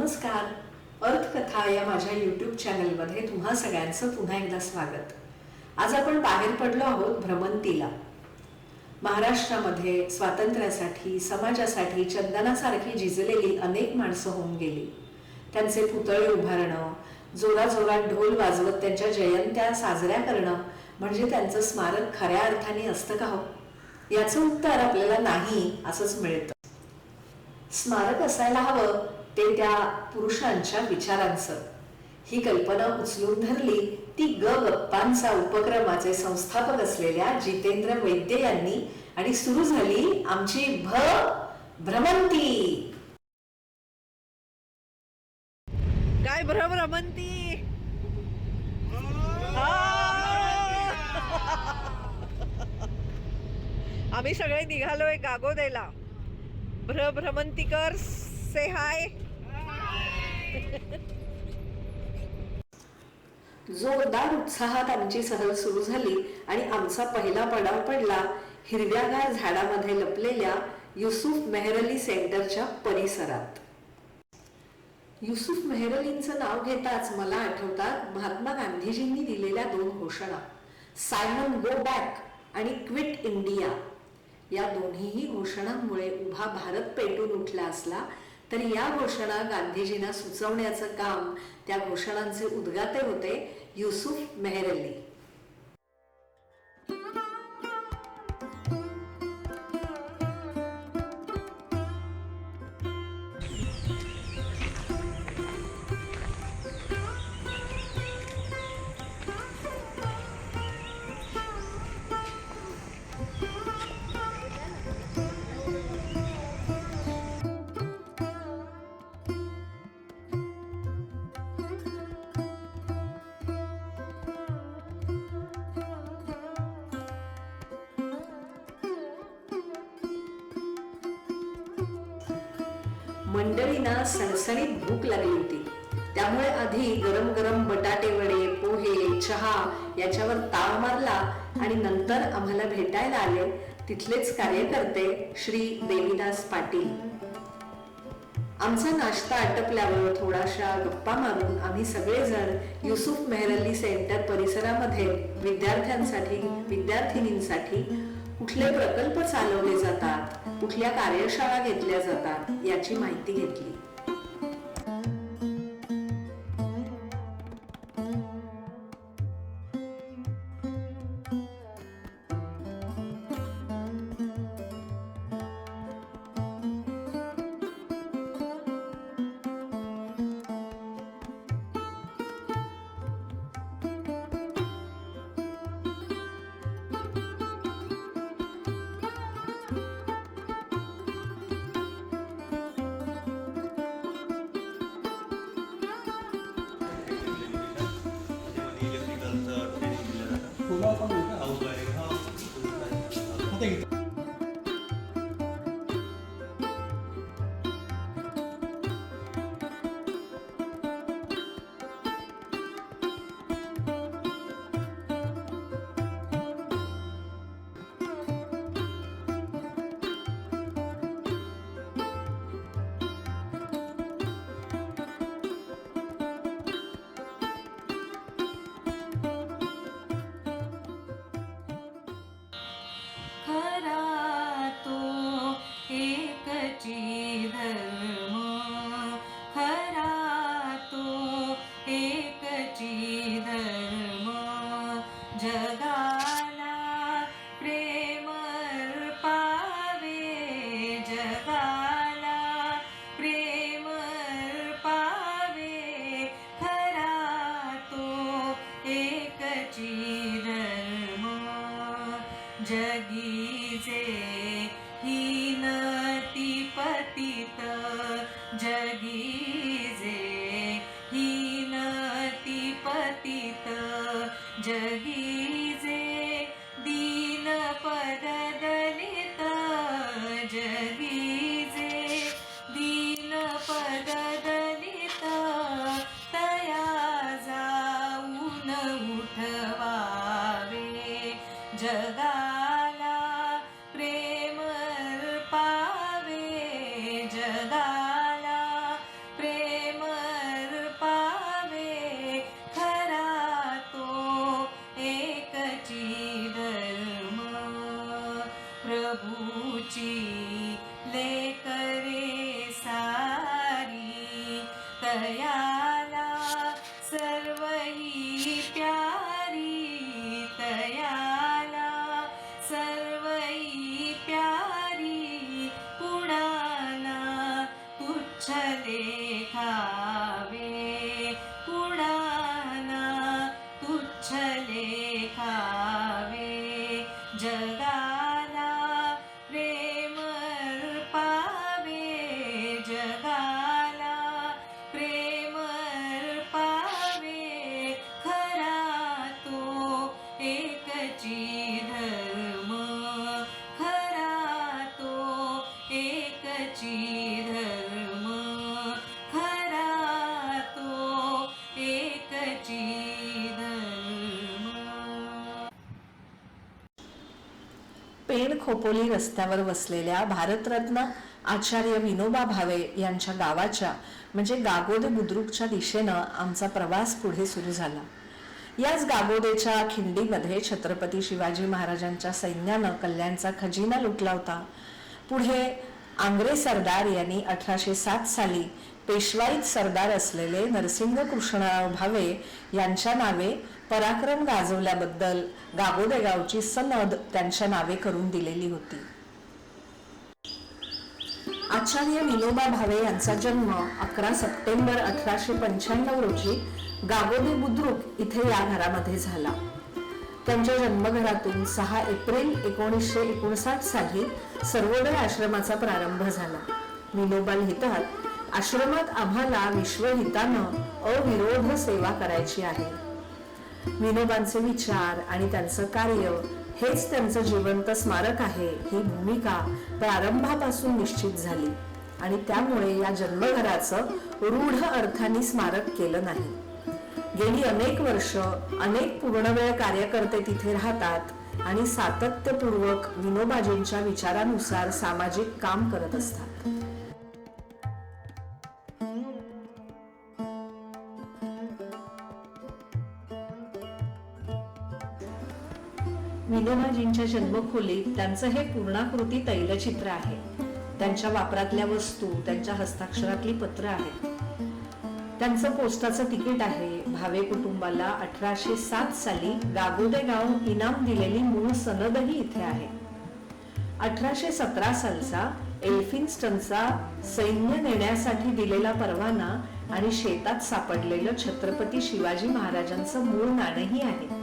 नमस्कार. अर्थकथा या माझ्या यूट्यूब चॅनलमध्ये तुम्हा सगळ्यांचं पुन्हा एकदा स्वागत. आज आपण बाहेर पडलो आहोत भ्रमंतीला. महाराष्ट्रामध्ये स्वातंत्र्यासाठी समाजासाठी चंदनासारखी झिजलेली अनेक माणसं होऊन गेली. त्यांचे पुतळे उभारणं जोराजोरात ढोल वाजवत त्यांच्या जयंत्या साजऱ्या करणं म्हणजे त्यांचं स्मारक खऱ्या अर्थाने असतं का हो? याचं उत्तर आपल्याला नाही असंच मिळतं. स्मारक असायला हवं ते त्या पुरुषांच्या विचारांचं. ही कल्पना उचलून धरली ती ग गप्पांचा उपक्रमाचे संस्थापक असलेल्या जितेंद्र वैद्य यांनी आणि सुरू झाली आमची भ भ्रमंती. काय भ्रमरमंती आम्ही सगळे निघालोय गागोदेला. भ्र say hi. जोरदार उत्साहात आमची सहल सुरू झाली आणि आमचा पहिला पडाव पडला हिरव्यागार झाडामध्ये लपलेल्या युसुफ मेहरली सेंटरच्या परिसरात युसुफ मेहरलींचं नाव घेताच मला आठवतात महात्मा गांधीजींनी दिलेल्या दोन घोषणा सायमन गो बॅक आणि क्विट इंडिया या दोन्हीही घोषणांमुळे उभा भारत पेटून उठला असला तर या घोषणा गांधीजींना सुचवण्याचं काम त्या घोषणांचे उद्गाते होते युसुफ मेहरली मंडळींना सणसणीत भूक लागली होती. त्यामुळे आधी गरम गरम बटाटे वडे पोहे चहा याच्यावर ताव मारला आणि नंतर आम्हाला भेटायला आले. तिथलेच कार्यकर्ते श्री देवीदास पाटील. आमचा नाश्ता आटपल्यावर थोडाशा गप्पा मारून आम्ही सगळेजण युसुफ मेहरली सेंटर परिसरामध्ये विद्यार्थ्यांसाठी विद्यार्थिनींसाठी कुठले प्रकल्प चालवले जातात? कुठल्या कार्यशाळा घेतल्या जातात? याची माहिती घेतली. 沟通一下。जगाला प्रेम पावे जगाला प्रेम पावे खरा तो एकची धर्म प्रभुची मे तुच्छले खोपोली रस्त्यावर वसलेल्या भारतरत्न आचार्य विनोबा भावे यांच्या गावाच्या म्हणजे गागोदे बुद्रुकच्या दिशेनं आमचा प्रवास पुढे सुरू झाला. याच गागोदेच्या खिंडीमध्ये छत्रपती शिवाजी महाराजांच्या सैन्यानं कल्याणचा खजिना लुटला होता. पुढे आंग्रे सरदार यांनी अठराशे सात साली पेशवाईत सरदार असलेले नरसिंह कृष्णराव भावे यांच्या नावे पराक्रम गाजवल्याबद्दल गागोदेगावची सनद त्यांच्या नावे करून दिलेली होती. आचार्य विनोबा भावे यांचा जन्म अकरा सप्टेंबर अठराशे पंच्याण्णव रोजी गागोदे बुद्रुक इथे या घरामध्ये झाला. त्यांच्या जन्मघरातून सहा एप्रिल एकोणीसशे एकोणसाठ साली सर्वोदय आश्रमाचा प्रारंभ झाला. विनोबा लिहितात आश्रमात आम्हाला विश्वहितानं अविरोध सेवा करायची आहे. विनोबांचे विचार आणि त्यांचं कार्य हेच त्यांचं जिवंत स्मारक आहे ही भूमिका प्रारंभापासून निश्चित झाली. आणि त्यामुळे या जन्मघराचं रूढ अर्थाने स्मारक केलं नाही. गेली अनेक वर्ष अनेक पूर्णवेळ कार्यकर्ते तिथे राहतात आणि सातत्यपूर्वक विनोबाजींच्या विचारानुसार सामाजिक काम करत असतात. विनोबाजींच्या जन्मखोलीत त्यांचं हे पूर्णाकृती तैलचित्र आहे. त्यांच्या वापरातल्या वस्तू त्यांच्या हस्ताक्षरातली पत्र आहेत. त्यांचं पोस्टाचं तिकीट आहे. भावे कुटुंबाला अठराशे सात साली गागोदे गाव इनाम दिलेली मूळ सनदही इथे आहे. अठराशे सतरा सालचा एल्फिन्स्टनचा सैन्य नेण्यासाठी दिलेला परवाना आणि शेतात सापडलेलं छत्रपती शिवाजी महाराजांचं मूळ नाणंही आहे.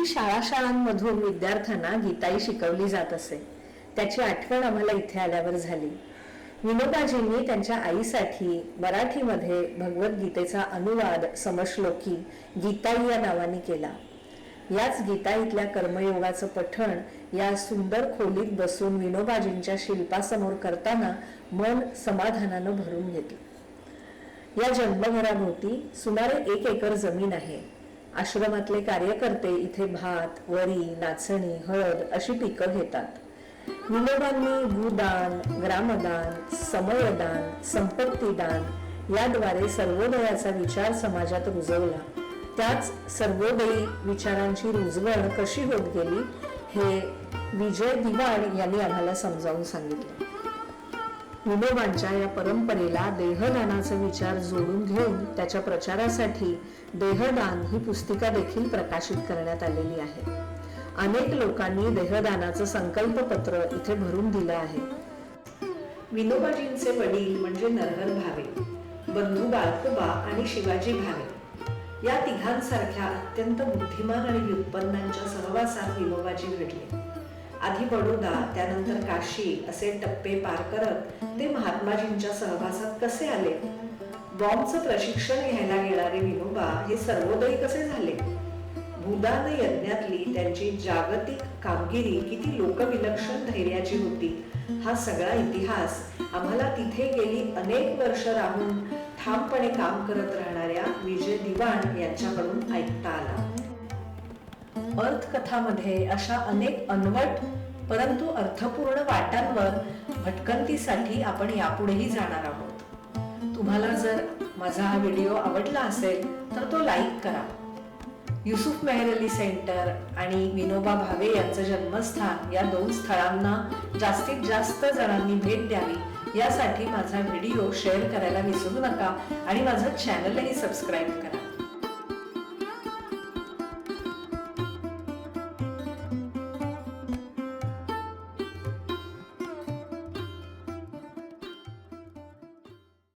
पूर्वी शाळा शाळांमधून विद्यार्थ्यांना गीताई शिकवली जात असे. त्याची आठवण आम्हाला इथे आल्यावर झाली. विनोबाजींनी त्यांच्या आईसाठी मराठीमध्ये भगवद्गीतेचा अनुवाद समश्लोकी गीताई या नावाने केला. याच गीताईतल्या कर्मयोगाचं पठण या सुंदर खोलीत बसून विनोबाजींच्या शिल्पासमोर करताना मन समाधानानं भरून घेतलं. या जन्मघराभोवती सुमारे एक एकर जमीन आहे. आश्रमातले कार्यकर्ते इथे भात वरी नाचणी हळद अशी पिकं घेतात. विनोबांनी भूदान ग्रामदान समयदान संपत्तीदान याद्वारे सर्वोदयाचा विचार समाजात रुजवला. त्याच सर्वोदयी विचारांची रुजवण कशी होत गेली हे विजय दिवाण यांनी आम्हाला समजावून सांगितलं. विनोबांच्या या परंपरेला देहदानाचा विचार जोडून घेऊन त्याच्या प्रचारासाठी देहदान ही पुस्तिका देखील प्रकाशित करण्यात आलेली आहे. अनेक लोकांनी देहदानाचं संकल्पपत्र इथे भरून दिलं आहे. विनोबाजींचे वडील म्हणजे नरहर भावे बंधू बाळकोबा आणि शिवाजी भावे. या तिघांसारख्या अत्यंत बुद्धिमान आणि व्युत्पन्नांच्या सहवासात विनोबाजी घडले. आधी बडोदा त्यानंतर काशी असे टप्पे पार करत ते महात्माजींच्या सहवासात कसे आले? बॉम्बचं प्रशिक्षण घ्यायला गेणारे विनोबा हे सर्वोदयी कसे झाले? भूदान यज्ञातली त्यांची जागतिक कामगिरी किती लोकविलक्षण धैर्याची होती? हा सगळा इतिहास आम्हाला तिथे गेली अनेक वर्ष राहून ठामपणे काम करत राहणाऱ्या विजय दिवाण यांच्याकडून ऐकता आला. अर्थकथामध्ये अशा अनेक अनवट परंतु अर्थपूर्ण वाटांवर भटकंतीसाठी आपण यापुढेही जाणार आहोत. तुम्हाला जर माझा हा व्हिडिओ आवडला असेल तर तो लाईक करा. युसुफ मेहर अली सेंटर आणि विनोबा भावे यांचं जन्मस्थान या दोन स्थळांना जास्तीत जास्त जणांनी भेट द्यावी यासाठी माझा व्हिडिओ शेअर करायला विसरू नका आणि माझं चॅनलही सबस्क्राईब करा.